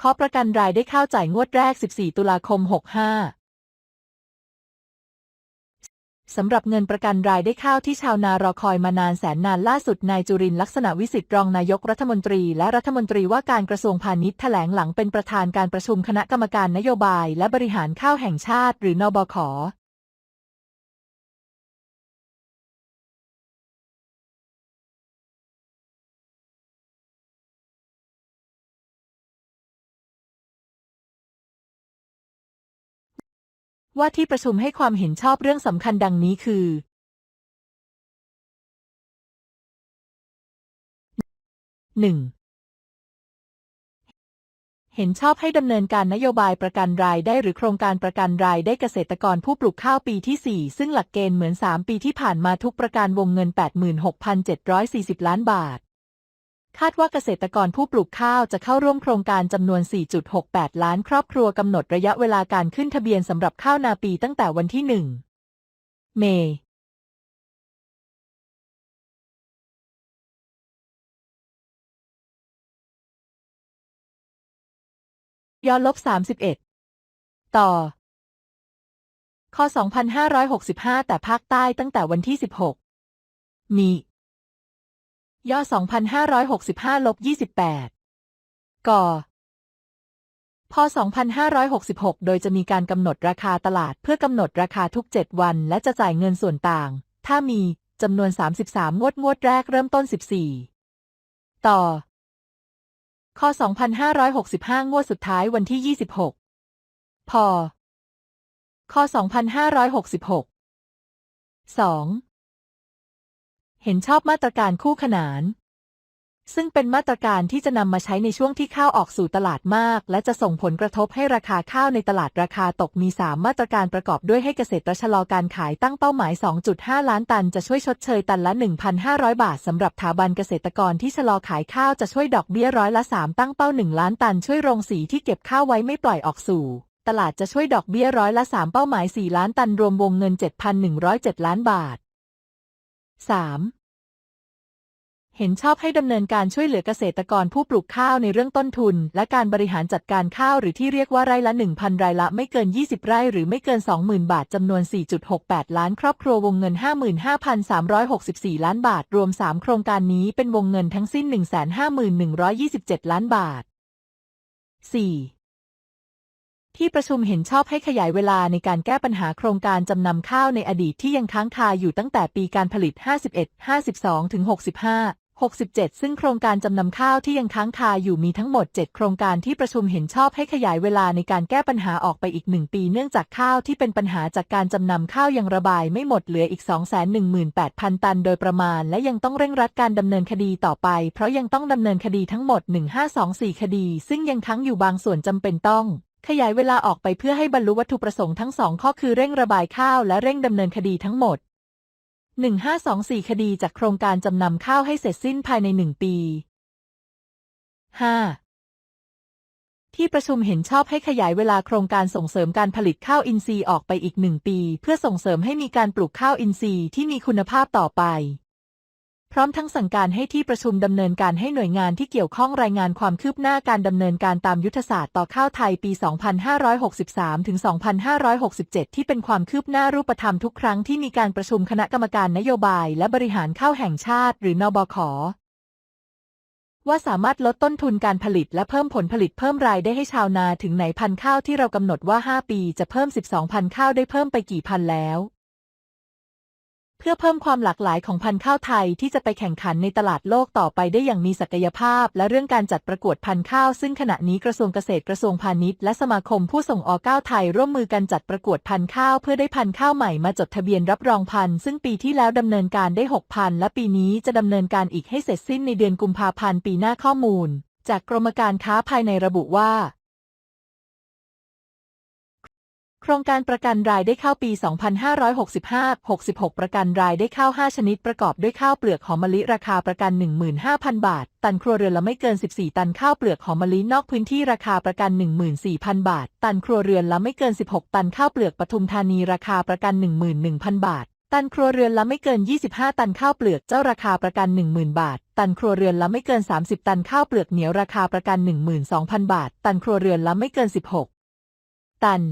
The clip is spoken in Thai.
ขอประกันรายได้ข้าวจ่ายงวดแรก 14 ตุลาคม 65 สำหรับเงินประกันรายได้ข้าวที่ชาวนารอคอยมานานแสนนานล่าสุดนายจุรินลักษณะวิสิทธิ์รองนายกรัฐมนตรี และรัฐมนตรีว่าการกระทรวงพาณิชย์แถลงหลังเป็นประธานการประชุมคณะกรรมการนโยบาย และบริหารข้าวแห่งชาติ หรือนบข ว่าที่ประชุมให้ความเห็นชอบเรื่องสำคัญดังนี้คือหนึ่งเห็นชอบให้ดำเนินการนโยบายประกันรายได้หรือโครงการประกันรายได้เกษตรกรผู้ปลูกข้าวปีที่ 4 ซึ่งหลักเกณฑ์เหมือน 3 ปีที่ผ่านมาทุกประการวงเงิน 86,740 ล้านบาท คาดว่าเกษตรกรผู้ปลูกข้าวจะเข้าร่วมโครงการจำนวน 4.68 ล้านครอบครัวกำหนดระยะเวลาการขึ้นทะเบียนสำหรับข้าวนาปีตั้งแต่วันที่ 1 เมษยอดลบ 31 ต่อข้อ2565 แต่ภาคใต้ตั้งแต่วันที่ 16 มี ย่อ 2,565ลบ28 ก่อพ2,566 โดยจะมีการกำหนดราคาตลาดเพื่อกำหนดราคาทุก 7 วัน และจะจ่ายเงินส่วนต่าง ถ้ามีจำนวน 33 งวดงวดแรกเริ่มต้น 14 ต่อข้อ2,565 งวดสุดท้ายวันที่ 26พอข้อ2,566 2 เห็นชอบมาตรการคู่ขนาน ซึ่งเป็นมาตรการที่จะนำมาใช้ในช่วงที่ข้าวออกสู่ตลาดมาก และจะส่งผลกระทบให้ราคาข้าวในตลาดราคาตกมี 3 มาตรการประกอบด้วยให้เกษตรชะลอการขายตั้งเป้าหมาย 2.5 ล้านตันจะช่วยชดเชยตันละ 1,500 บาทสำหรับถาบันเกษตรกรที่ชะลอขายข้าวจะช่วยดอกเบี้ยร้อยละ 3 ตั้งเป้า 1 ล้านตันช่วยโรงสีที่เก็บข้าวไว้ไม่ปล่อยออกสู่ตลาดจะช่วยดอกเบี้ยร้อยละ 3 เป้าหมาย 4 ล้านตันรวมวงเงิน 7,107 ล้านบาท 3. เห็นชอบให้ดำเนินการช่วยเหลือเกษตรกรผู้ปลูกข้าวในเรื่องต้นทุน และการบริหารจัดการข้าวหรือที่เรียกว่าไร่ละ 1,000 รายละไม่เกิน 20 ไร่หรือไม่เกิน 20,000 บาทจำนวน 4.68 ล้านครอบครัววงเงิน 55,364 ล้านบาท รวม 3 โครงการนี้เป็นวงเงินทั้งสิ้น 151,127 ล้านบาท 4. ที่ประชุมเห็นชอบให้ขยายเวลาในการแก้ปัญหาโครงการจำนำข้าวในอดีตที่ยังค้างคาอยู่ตั้งแต่ปีการผลิต 51 52 ถึง 65 67 ซึ่งโครงการจำนำข้าวที่ยังค้างคาอยู่มีทั้งหมด 7 โครงการที่ประชุมเห็นชอบให้ขยายเวลาในการแก้ปัญหาออกไปอีก 1 ปี เนื่องจากข้าวที่เป็นปัญหาจากการจำนำข้าวยังระบายไม่หมดเหลืออีก 218,000 ตันโดยประมาณ และยังต้องเร่งรัดการดำเนินคดีต่อไป เพราะยังต้องดำเนินคดีทั้งหมด 1524 คดี ซึ่งยังค้างอยู่บางส่วนจำเป็นต้อง ขยายเวลาออกไปเพื่อให้บรรลุวัตถุประสงค์ทั้งสองข้อคือเร่งระบายข้าวและเร่งดำเนินคดีทั้งหมด 1524 คดีจากโครงการจำนำข้าวให้เสร็จสิ้นภายใน1ปี 5. ที่ประชุมเห็นชอบให้ขยายเวลาโครงการส่งเสริมการผลิตข้าวอินทรีย์ออกไปอีก1ปี เพื่อส่งเสริมให้มีการปลูกข้าวอินทรีย์ที่มีคุณภาพต่อไป พร้อมทั้งสั่งการให้ที่ประชุมดำเนินการให้หน่วยงานที่เกี่ยวข้องรายงานความคืบหน้าการดำเนินการตามยุทธศาสตร์ต่อข้าวไทยปี 2563 ถึง 2567 ที่เป็นความคืบหน้ารูปธรรมทุกครั้งที่มีการประชุมคณะกรรมการนโยบายและบริหารข้าวแห่งชาติ หรือนบขว่าสามารถลดต้นทุนการผลิตและเพิ่มผลผลิตเพิ่มรายได้ให้ชาวนาถึงไหนพันข้าวที่เรากำหนดว่า 5 ปีจะเพิ่ม 12พันข้าวได้เพิ่มไปกี่พันแล้ว พื่อเพิ่มความหลากหลายของพันธุ์ข้าวไทยที่จะไปแข่งขันในตลาดโลกต่อไปได้อย่างมีศักยภาพ และเรื่องการจัดประกวดพันธุ์ข้าว ซึ่งขณะนี้กระทรวงเกษตรกระทรวงพาณิชย์และสมาคมผู้ส่งออกข้าวไทยร่วมมือกันจัดประกวดพันธุ์ข้าวเพื่อได้พันธุ์ข้าวใหม่มาจดทะเบียนรับรองพันธุ์ซึ่งปีที่แล้วดำเนินการได้6พันธุ์และปีนี้จะดำเนินการอีกให้เสร็จสิ้นในเดือนกุมภาพันธ์ปีหน้าข้อมูล จากกรมการค้าภายในระบุว่า โครงการประกันรายได้ข้าวปี 2565-66 ประกันรายได้ข้าว 5 ชนิดประกอบด้วยข้าวเปลือกหอมมะลิราคาประกัน 15,000 บาท ตันครัวเรือนละไม่เกิน 14 ตันข้าวเปลือกหอมมะลินอกพื้นที่ราคาประกัน 14,000 บาท ตันครัวเรือนละไม่เกิน 16 ตันข้าวเปลือกปทุมธานีราคาประกัน 11,000 บาท ตันครัวเรือนละไม่เกิน 25 ตันข้าวเปลือกเจ้าราคาประกัน 10,000 บาทตันครัวเรือนละไม่เกิน 30 ตันข้าวเปลือกเหนียวราคาประกัน 12,000 บาท ตันครัวเรือนละไม่เกิน 16 ตัน